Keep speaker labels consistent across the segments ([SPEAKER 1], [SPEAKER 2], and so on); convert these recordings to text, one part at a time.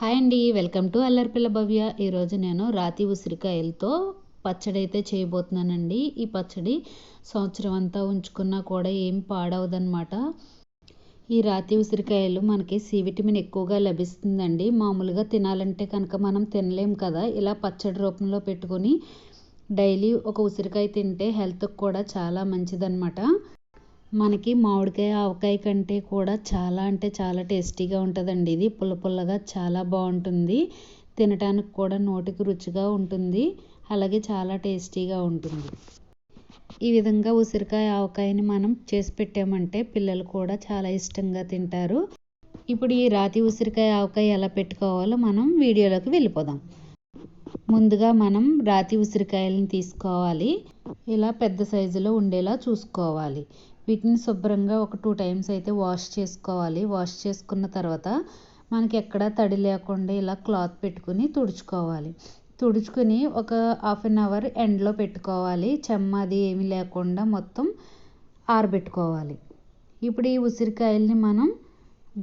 [SPEAKER 1] Hi అండి welcome to అల్లరిపిల్ల భవ్య. ఈరోజు నేను రాతి ఉసిరికాయలతో పచ్చడి అయితే చేయబోతున్నానండి. ఈ పచ్చడి సంవత్సరం అంతా ఉంచుకున్నా కూడా ఏం పాడవదనమాట ఈ రాతి ఉసిరికాయలు మనకి సి విటమిన్ ఎక్కువగా లభిస్తుందండి. మామూలుగా తినాలంటే కనుక మనం తినలేం కదా. ఇలా పచ్చడి రూపంలో పెట్టుకొని డైలీ ఒక ఉసిరికాయ తింటే హెల్త్కి కూడా చాలా మంచిదన్నమాట. మనకి మామిడికాయ ఆవకాయ కంటే కూడా చాలా అంటే చాలా టేస్టీగా ఉంటుందండి ఇది. పుల్ల పుల్లగా చాలా బాగుంటుంది. తినటానికి కూడా నోటికి రుచిగా ఉంటుంది. అలాగే చాలా టేస్టీగా ఉంటుంది. ఈ విధంగా ఉసిరికాయ ఆవకాయని మనం చేసి పెట్టామంటే పిల్లలు కూడా చాలా ఇష్టంగా తింటారు. ఇప్పుడు ఈ రాతి ఉసిరికాయ ఆవకాయ ఎలా పెట్టుకోవాలో మనం వీడియోలోకి వెళ్ళిపోదాం. ముందుగా మనం రాతి ఉసిరికాయలను తీసుకోవాలి. ఇలా పెద్ద సైజులో ఉండేలా చూసుకోవాలి. వీటిని శుభ్రంగా ఒక టూ టైమ్స్ అయితే వాష్ చేసుకోవాలి. వాష్ చేసుకున్న తర్వాత మనకి ఎక్కడ తడి లేకుండా ఇలా క్లాత్ పెట్టుకుని తుడుచుకోవాలి. తుడుచుకుని ఒక హాఫ్ అన్ అవర్ ఎండలో పెట్టుకోవాలి. చెమ్మ అది ఏమీ లేకుండా మొత్తం ఆరబెట్టుకోవాలి. ఇప్పుడు ఈ ఉసిరికాయల్ని మనం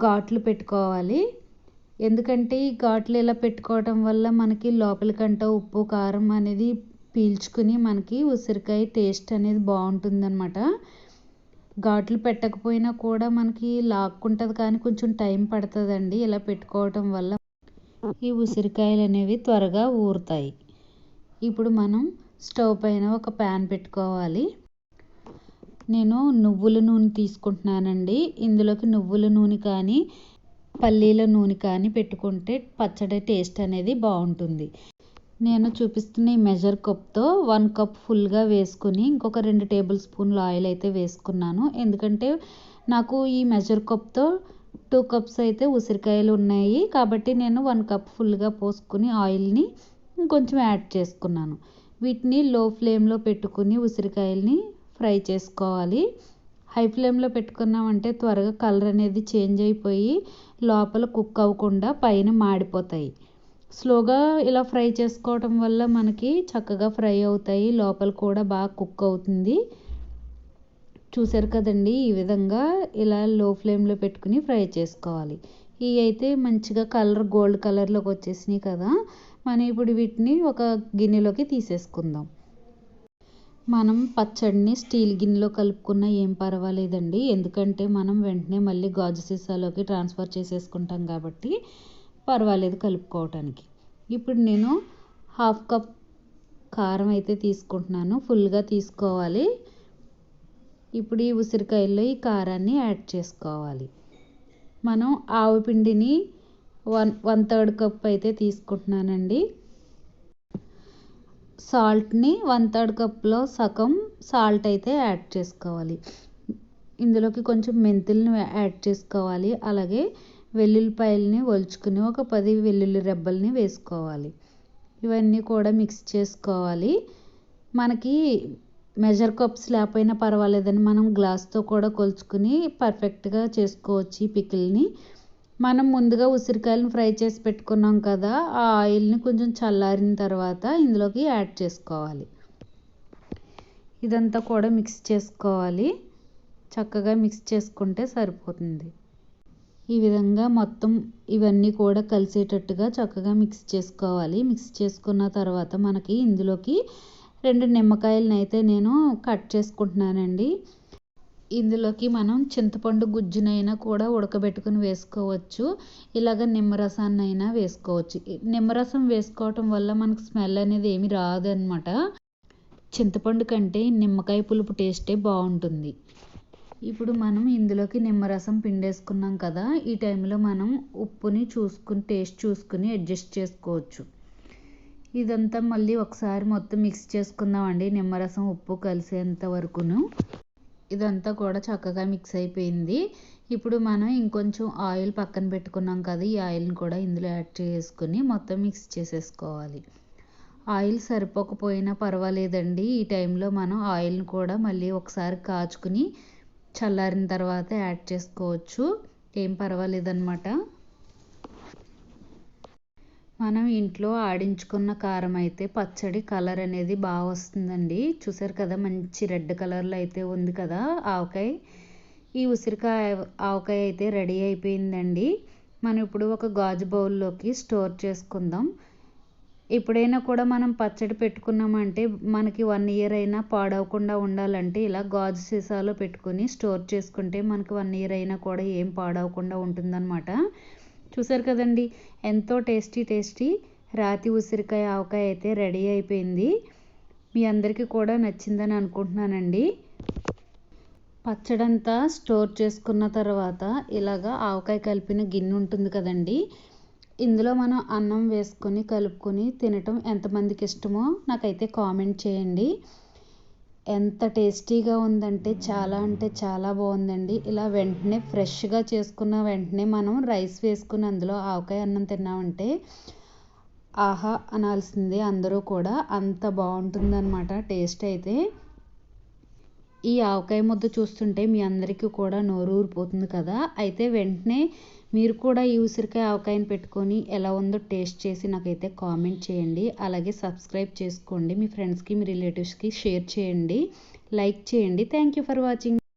[SPEAKER 1] ఘాట్లు పెట్టుకోవాలి. ఎందుకంటే ఈ ఘాట్లు ఇలా పెట్టుకోవడం వల్ల మనకి లోపలికంట ఉప్పు కారం అనేది పీల్చుకుని మనకి ఉసిరికాయ టేస్ట్ అనేది బాగుంటుందన్నమాట. ఘాట్లు పెట్టకపోయినా కూడా మనకి లాక్కుంటుంది కానీ కొంచెం టైం పడుతుందండి ఇలా పెట్టుకోవటం వల్ల. ఈ ఉసిరికాయలు అనేవి త్వరగా ఊరుతాయి. ఇప్పుడు మనం స్టవ్ పైన ఒక ప్యాన్ పెట్టుకోవాలి. నేను నువ్వుల నూనె తీసుకుంటున్నానండి. ఇందులోకి నువ్వుల నూనె కానీ పల్లీల నూనె కానీ పెట్టుకుంటే పచ్చడి టేస్ట్ అనేది బాగుంటుంది. నేను చూపిస్తున్న ఈ మెజర్ కప్తో వన్ కప్ ఫుల్గా వేసుకుని ఇంకొక రెండు టేబుల్ స్పూన్లు ఆయిల్ అయితే వేసుకున్నాను. ఎందుకంటే నాకు ఈ మెజర్ కప్తో టూ కప్స్ అయితే ఉసిరికాయలు ఉన్నాయి. కాబట్టి నేను వన్ కప్ ఫుల్గా పోసుకుని ఆయిల్ని కొంచెం యాడ్ చేసుకున్నాను. వీటిని లో ఫ్లేమ్లో పెట్టుకుని ఉసిరికాయల్ని ఫ్రై చేసుకోవాలి. హై ఫ్లేమ్లో పెట్టుకున్నామంటే త్వరగా కలర్ అనేది చేంజ్ అయిపోయి లోపల కుక్ అవ్వకుండా పైన మాడిపోతాయి. స్లోగా ఇలా ఫ్రై చేసుకోవటం వల్ల మనకి చక్కగా ఫ్రై అవుతాయి. లోపల కూడా బాగా కుక్ అవుతుంది. చూసారు కదండి? ఈ విధంగా ఇలా లో ఫ్లేమ్లో పెట్టుకుని ఫ్రై చేసుకోవాలి. ఇవి అయితే మంచిగా కలర్ గోల్డ్ కలర్లోకి వచ్చేసినాయి కదా? మనం ఇప్పుడు వీటిని ఒక గిన్నెలోకి తీసేసుకుందాం. మనం పచ్చడిని స్టీల్ గిన్నెలో కలుపుకున్న ఏం పర్వాలేదండి. ఎందుకంటే మనం వెంటనే మళ్ళీ గాజు సీసాలోకి ట్రాన్స్ఫర్ చేసేసుకుంటాం కాబట్టి పర్వాలేదు కలుపుకోవటానికి. ఇప్పుడు నేను హాఫ్ కప్ కారం అయితే తీసుకుంటున్నాను. ఫుల్గా తీసుకోవాలి. ఇప్పుడు ఈ ఉసిరికాయల్లో ఈ కారాన్ని యాడ్ చేసుకోవాలి. మనం ఆవు పిండిని వన్ వన్ థర్డ్ కప్ అయితే తీసుకుంటున్నానండి. సాల్ట్ని వన్ థర్డ్ కప్లో సగం సాల్ట్ అయితే యాడ్ చేసుకోవాలి. ఇందులోకి కొంచెం మెంతుల్ని యాడ్ చేసుకోవాలి. అలాగే వెల్లుల్లిపాయలని ఒలుచుకుని ఒక పది వెల్లుల్లి రెబ్బల్ని వేసుకోవాలి. ఇవన్నీ కూడా మిక్స్ చేసుకోవాలి. మనకి మెజర్ కప్స్ లేకపోయినా పర్వాలేదని మనం గ్లాస్తో కూడా కొలుచుకుని పర్ఫెక్ట్గా చేసుకోవచ్చు ఈ పికిల్ని. మనం ముందుగా ఉసిరికాయలను ఫ్రై చేసి పెట్టుకున్నాం కదా ఆ ఆయిల్ని కొంచెం చల్లారిన తర్వాత ఇందులోకి యాడ్ చేసుకోవాలి. ఇదంతా కూడా మిక్స్ చేసుకోవాలి. చక్కగా మిక్స్ చేసుకుంటే సరిపోతుంది. ఈ విధంగా మొత్తం ఇవన్నీ కూడా కలిసేటట్టుగా చక్కగా మిక్స్ చేసుకోవాలి. మిక్స్ చేసుకున్న తర్వాత మనకి ఇందులోకి రెండు నిమ్మకాయలను అయితే నేను కట్ చేసుకుంటున్నానండి. ఇందులోకి మనం చింతపండు గుజ్జునైనా కూడా ఉడకబెట్టుకుని వేసుకోవచ్చు. ఇలాగ నిమ్మరసాన్ని అయినా వేసుకోవచ్చు. నిమ్మరసం వేసుకోవటం వల్ల మనకు స్మెల్ అనేది ఏమి రాదు అనమాట చింతపండు కంటే నిమ్మకాయ పులుపు టేస్టే బాగుంటుంది. ఇప్పుడు మనం ఇందులోకి నిమ్మరసం పిండేసుకున్నాం కదా ఈ టైంలో మనం ఉప్పుని చూసుకుని టేస్ట్ చూసుకుని అడ్జస్ట్ చేసుకోవచ్చు. ఇదంతా మళ్ళీ ఒకసారి మొత్తం మిక్స్ చేసుకుందామండి నిమ్మరసం ఉప్పు కలిసేంత వరకును. ఇదంతా కూడా చక్కగా మిక్స్ అయిపోయింది. ఇప్పుడు మనం ఇంకొంచెం ఆయిల్ పక్కన పెట్టుకున్నాం కదా ఈ ఆయిల్ని కూడా ఇందులో యాడ్ చేసుకుని మొత్తం మిక్స్ చేసేసుకోవాలి. ఆయిల్ సరిపోకపోయినా పర్వాలేదండి ఈ టైంలో మనం ఆయిల్ని కూడా మళ్ళీ ఒకసారి కాచుకుని చల్లారిన తర్వాత యాడ్ చేసుకోవచ్చు. ఏం పర్వాలేదన్నమాట. మనం ఇంట్లో ఆడించుకున్న కారం అయితే పచ్చడి కలర్ అనేది బాగా వస్తుందండి. చూసారు కదా మంచి రెడ్ కలర్లో అయితే ఉంది కదా ఆవకాయ. ఈ ఉసిరికాయ ఆవకాయ అయితే రెడీ అయిపోయిందండి. మనం ఇప్పుడు ఒక గాజు బౌల్లోకి స్టోర్ చేసుకుందాం. ఎప్పుడైనా కూడా మనం పచ్చడి పెట్టుకున్నామంటే మనకి వన్ ఇయర్ అయినా పాడవకుండా ఉండాలంటే ఇలా గాజు సీసాలో పెట్టుకొని స్టోర్ చేసుకుంటే మనకి వన్ ఇయర్ అయినా కూడా ఏం పాడవకుండా ఉంటుందన్నమాట. చూసారు కదండి ఎంతో టేస్టీ టేస్టీ రాతి ఉసిరికాయ ఆవకాయ అయితే రెడీ అయిపోయింది. మీ అందరికీ కూడా నచ్చిందని అనుకుంటున్నానండి. పచ్చడంతా స్టోర్ చేసుకున్న తర్వాత ఇలాగా ఆవకాయ కలిపిన గిన్నె ఉంటుంది కదండి ఇందులో మనం అన్నం వేసుకొని కలుపుకొని తినటం ఎంతమందికి ఇష్టమో నాకైతే కామెంట్ చేయండి. ఎంత టేస్టీగా ఉందంటే చాలా అంటే చాలా బాగుందండి. ఇలా వెంటనే ఫ్రెష్గా చేసుకున్న వెంటనే మనం రైస్ వేసుకుని అందులో ఆవకాయ అన్నం తిన్నామంటే ఆహా అనాల్సిందే అందరూ కూడా. అంత బాగుంటుందన్నమాట టేస్ట్ అయితే. ఈ ఆవకాయ ముద్ద చూస్తుంటే మీ అందరికీ కూడా నోరు ఊరిపోతుంది కదా? అయితే వెంటనే మీరు కూడా ఈ ఉసిరికాయ ఆవకాయని పెట్టుకొని ఎలా ఉందో టేస్ట్ చేసి నాకైతే కామెంట్ చేయండి. అలాగే సబ్స్క్రైబ్ చేసుకోండి. మీ ఫ్రెండ్స్కి మీ రిలేటివ్స్కి షేర్ చేయండి. లైక్ చేయండి. Thank you for watching.